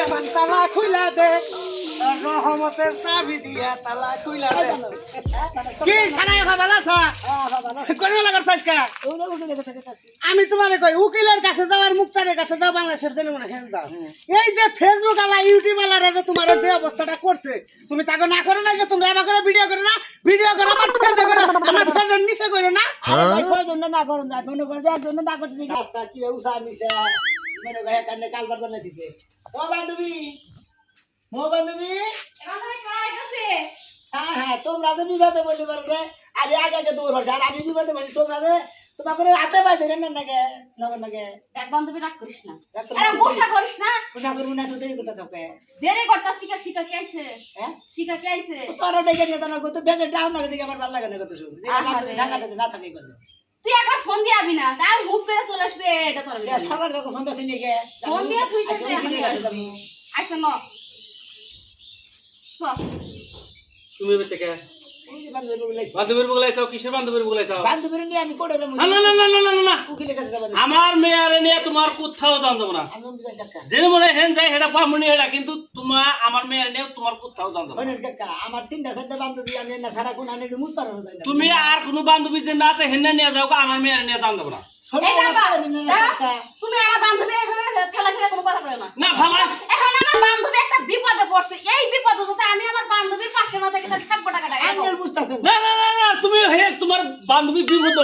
মেহমান তালা খুইলা দে। তোর রহমতের চাবি দিয়া তালা খুইলা দে। কি সানাই ভালো আছা করবে লাগার সাইজকা আমি তোমারে কই উকিলের কাছে যাও আর মুক্তারের কাছে যাও বাংলাদেশের জন্য মনে হেন দাও। এই যে ফেসবুক আলা ইউটিউব আলারা যে তোমার যে অবস্থাটা করছে তুমি তাকে না করো না যে তুমি এবার করে ভিডিও করো না? ভিডিও করো আমার করো আমার ফেসের নিচে করো না? না করুন না? মনে করে যে একজন না করতে রাস্তা কি উষা মনে করে কালবার দিছে। ও বান্ধবী। মো বান্ধবী। হ্যাঁ হ্যাঁ তোমরা যে বিবাদে বলি বলে যে আগে আগে দৌড় হচ্ছে আর আমি বিবাদে বলি তোমরা যে তোমার করে হাতে পাই ধরে নেন নাকি নগর নাকি? এক বান্ধবী রাগ করিস না। আরে না। বসা করিস না? পোশাক করব না তো দেরি করতে সবকে দেরি করতা শিখা শিখা কি আইছে? হ্যাঁ? শিখা কি আইছে? তোর ডেকে নিয়ে তোমার কত ব্যাগে ডাউন লাগে দেখে আমার ভালো লাগে না কত শুন। ঢাকা না থাকে বলে তুই একবার ফোন দিয়ে আবি না তাই হুট করে চলে আসবে এটা তোর যখন ফোন দিচ্ছে নিয়ে ফোন দিয়ে যাব। আইছে ন তুমি যাব না। আমার মেয়ারে নিয়ে তোমার কোথাও যান দেবো না। যে মনে হয় হেন যায় হেটা পামনি হেটা কিন্তু তোমার আমার মেয়ারে নিয়ে তোমার কোথাও যান দেবো না। হইনের কাকা আমার তিনটা চারটা বান্ধবী আমি না সারা কোন আনে মুত পারো না। তুমি আর কোনো বান্ধবী যে না আছে হেন নিয়ে যাও আমার মেয়ারে নিয়ে না। তুমি আমার বান্ধবী ফেলা ছেড়ে কোনো কথা কয় না। না ভালো এখন আমার বান্ধবী একটা বিপদে পড়ছে। এই বিপদে যদি আমি আমার বান্ধবীর পাশে না থাকি তাহলে থাকব টাকাটা আঙ্কেল বুঝতেছেন? না না না না তুমি হে তোমার বান্ধবী বিপদ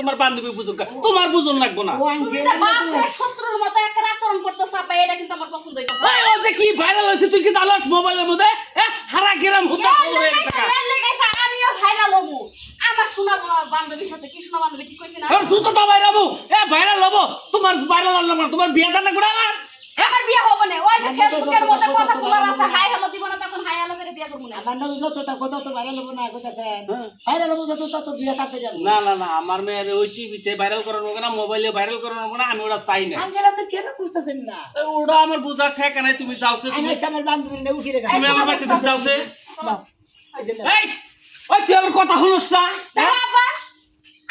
তোমার বান্ধবী বুঝুক। তোমার বুঝুন লাগবো না। তুমি বাপ শত্রুর মতো একটা আচরণ করতে চাপা এটা কিন্তু আমার পছন্দ হইতেছে এই ও যে কি ভাইরাল হয়েছে তুই কি জানোস মোবাইলের মধ্যে? হারা গেরাম হতো আমিও ভাইরাল হব। আমার শোনা বান্ধবীর সাথে কি শোনা বান্ধবী ঠিক কইছি না? তুই তো ভাইরাল হব। এ ভাইরাল হব। তোমার ভাইরাল হলো না তোমার বিয়ে দান আমার আমার বিয়ে হবে না। ওই যে ফেসবুকের মধ্যে কথা বলার আছে হাই হ্যালো দিব না তখন হাই হ্যালো করে বিয়ে করব না। আমার নাম যতটা কথা তো ভাইরাল হব না কইতাছেন হ্যাঁ। ভাইরাল হব যত তত বিয়ে কাটতে যাব। না না না আমার মেয়ের ওই টিভিতে ভাইরাল করানো না মোবাইলে ভাইরাল করানো না আমি ওটা চাই না। আঙ্কেল আপনি কেন বুঝতেছেন না? ওটা আমার বোঝার ঠেকা নাই তুমি যাওছে তুমি। আমার বান্ধবী নিয়ে উকিলের কাছে তুমি আমার বাড়িতে যাওছে এই না। ওই তুই আমার কথা শুনোস না দেখো আপা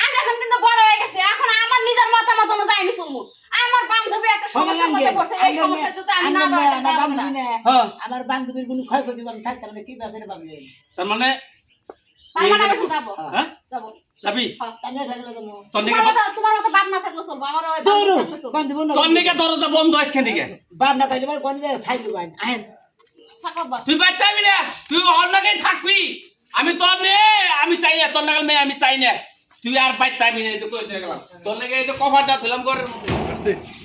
আমি এখন কিন্তু বড় হয়ে গেছে এখন আমার নিজের মতামত অনুযায়ী আমি শুনব সমস্যার মধ্যে পড়ছে এই সমস্যা যদি আমি না দাঁড়াতে আমার পারব না বান্ধবী না। হ্যাঁ। আমার বান্ধবীর কোনো ক্ষয়ক্ষতি পাবেন থাকতে মানে কি ব্যাপারে পাবে তার মানে মানে আমি যাব? হ্যাঁ? যাব। যাবি? হ্যাঁ। আমি দরজা বন্ধ আজকে বাপ না থাকলে আহেন। থাকো তুই না? তুই অন্যকেই থাকবি। আমি তোর নে আমি চাই না তোর নাগাল মেয়ে আমি চাই না। তুই আর যাবি না তোর নাকি এই কভার দা তুলাম করে ও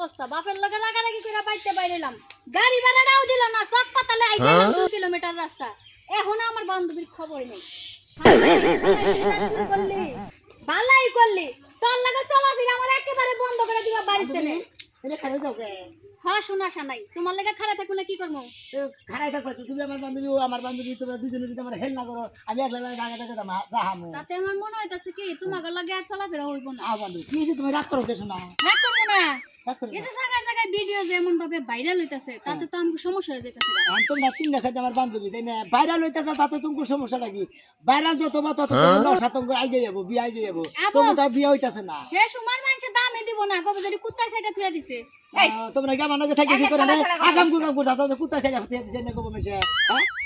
অবস্থা। বাপের লগে রাগারাগি করে বাইতে বাইরেলাম। গাড়ি ভাড়াটাও দিল না সব পাতালে আইতে দুই কিলোমিটার রাস্তা। এখন আমার বান্ধবীর খবর নেই। করলি? বালাই করলি? তোর লাগে চলাফেরা আমার একেবারে বন্ধ করে দিবা বাড়িতে নে এটা খারাপ যাও কে হ্যাঁ শোনা শানাই তোমার লেগে খারাপ থাকব না কি করব? খারাপ থাকবে তো তুমি আমার বান্ধবী ও আমার বান্ধবী তোমরা দুজনে যদি আমার হেল না করো আমি একলা জায়গা থেকে যাহামো তাতে আমার মনে হইতাছে কি তোমার লাগে আর চলাফেরা হইব না। আ বান্ধবী কি তুমি রাগ করো কেছো না। হ্যাঁ করব না? রাগ করো এই যে জায়গায় জায়গায় ভিডিও যেমন ভাবে ভাইরাল হইতাছে তাতে তো আমাকে সমস্যা হয়ে যাইতাছে আমি তোমরা তিনটা সাথে আমার বান্ধবী তাই না? ভাইরাল হইতেছে তাতে তোমার সমস্যা নাকি ভাইরাল যত বা তত দশ আতঙ্ক যাব বিয়ে আগে যাব। তোমার তো বিয়ে হইতেছে না। হে সুমার মানুষের দামে দিব না কবে যদি কুত্তায় সাইডে থুয়ে দিছে। আহ, তোমরা কি আমার নাকি কি করে আগাম গুগাম করতে তো কুত্তা ছেড়ে ফুটিয়ে দিচ্ছে না কবে মেছে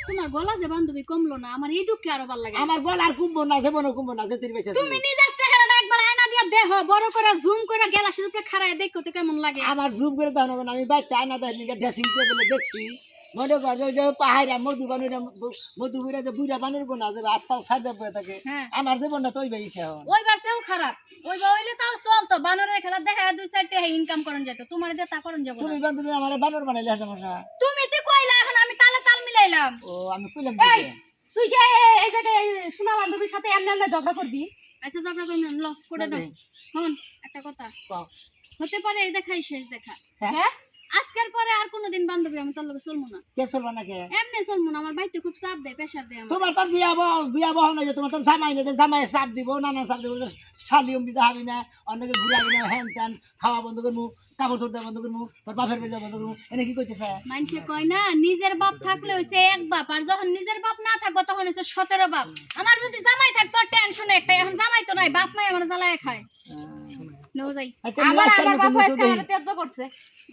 তোমার গলা যে বান্ধবী কমলো না আমার এই দুঃখে আরও ভালো লাগে আমার গল আর কুম্ভ না যে কুম্ভ না যে বেঁচে তুমি নিজের চেহারাটা একবার আয়না দিয়ে দেহ বড় করে জুম করে গ্লাসের উপরে খাড়ায় দেখো তো কেমন লাগে। আমার জুম করে দেখানো না আমি বাচ্চা দেখি ড্রেসিং টেবিলে দেখছি। মনে কর যে- যে পাহাড়া যে বুড়া বানুর গোনা যে সাইডে বয়ে থাকে হ্যাঁ। আমার জীবনটা তো ওই বেরিয়েছে এখন ওই বারসেও খারাপ। ওই বা হইলে তাও চলতো বানরের খেলা দেখা দুই সাইডে ইনকাম করন যেত। তোমার দিয়ে তা করন যাব তুমি বান্ধবী আমার বানর বানাইলে সমস্যা তুমি তো কইলা এখন আমি তালে তাল মিলাইলাম। ও আমি কইলাম তুই যে এই জায়গায় সোনা বান্ধবীর সাথে এমনি এমনি ঝগড়া করবি? আচ্ছা ঝগড়া করুন ল করে দাও। হন একটা কথা হতে পারে এই দেখাই শেষ দেখা। হ্যাঁ? আজকের পরে আর কোনোদিন বান্ধবী আমি তোর লগে চলবো না। কে চলবা না কে? এমনি চলবো না আমার বাড়িতে খুব চাপ দেয় দেয় তোমার তো বিয়া বহ বিয়া বহ না যে তোমার তো জামাই না যে জামাই চাপ দিব নানা চাপ দিব শালিও বিজা হাবি না অনেকে ঘুরাবি না হ্যান ত্যান খাওয়া বন্ধ করব কাপড় বন্ধ করব তোর বাপের বেজা বন্ধ করব এনে কি করতেছে মানুষে কয় না নিজের বাপ থাকলে হইছে এক বাপ আর যখন নিজের বাপ না থাকব তখন হইছে সতেরো বাপ। আমার যদি জামাই থাকতো টেনশন একটা এখন জামাই তো নাই বাপ মাই আমার জ্বালায় খায়। নেও যাই। আচ্ছা, আবার আমার আমার ত্যায্য করছে।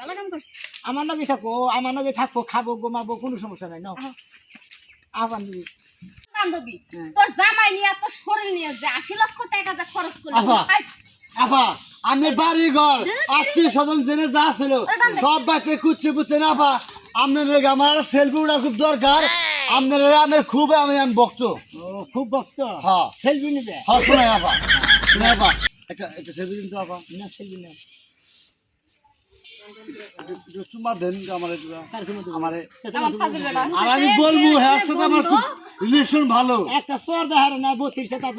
ভালো কাম করছিস আমার নাকি থাকো আমার নাকি থাকব খাব ঘুমাবো কোনো সমস্যা নাই না আহ্বান দিবি। বান্ধবী হ্যাঁ। তোর জামাই নিয়ে তোর শরীর নিয়ে যে আশি লক্ষ টাকা যা খরচ আহা। হাই, আপা বাড়ি ঘর আত্মীয় স্বজন জেনে যা ছিল সব বাচ্চা কুচ্ছে পুচ্ছে না আপা আপনার আমার সেলফি উঠার খুব দরকার। আপনার আমার খুব আমি আমি বক্ত ও খুব ভক্ত? হ্যাঁ। সেলফি নিবে? হ্যাঁ একটা একটা সেলফি কিন্তু না সেলফি না। দেন আমার? আমার। আর আমি বলব হ্যাঁ আমার খুব রিলেশন ভালো। একটা সর দেখার না বত্রিশটা তার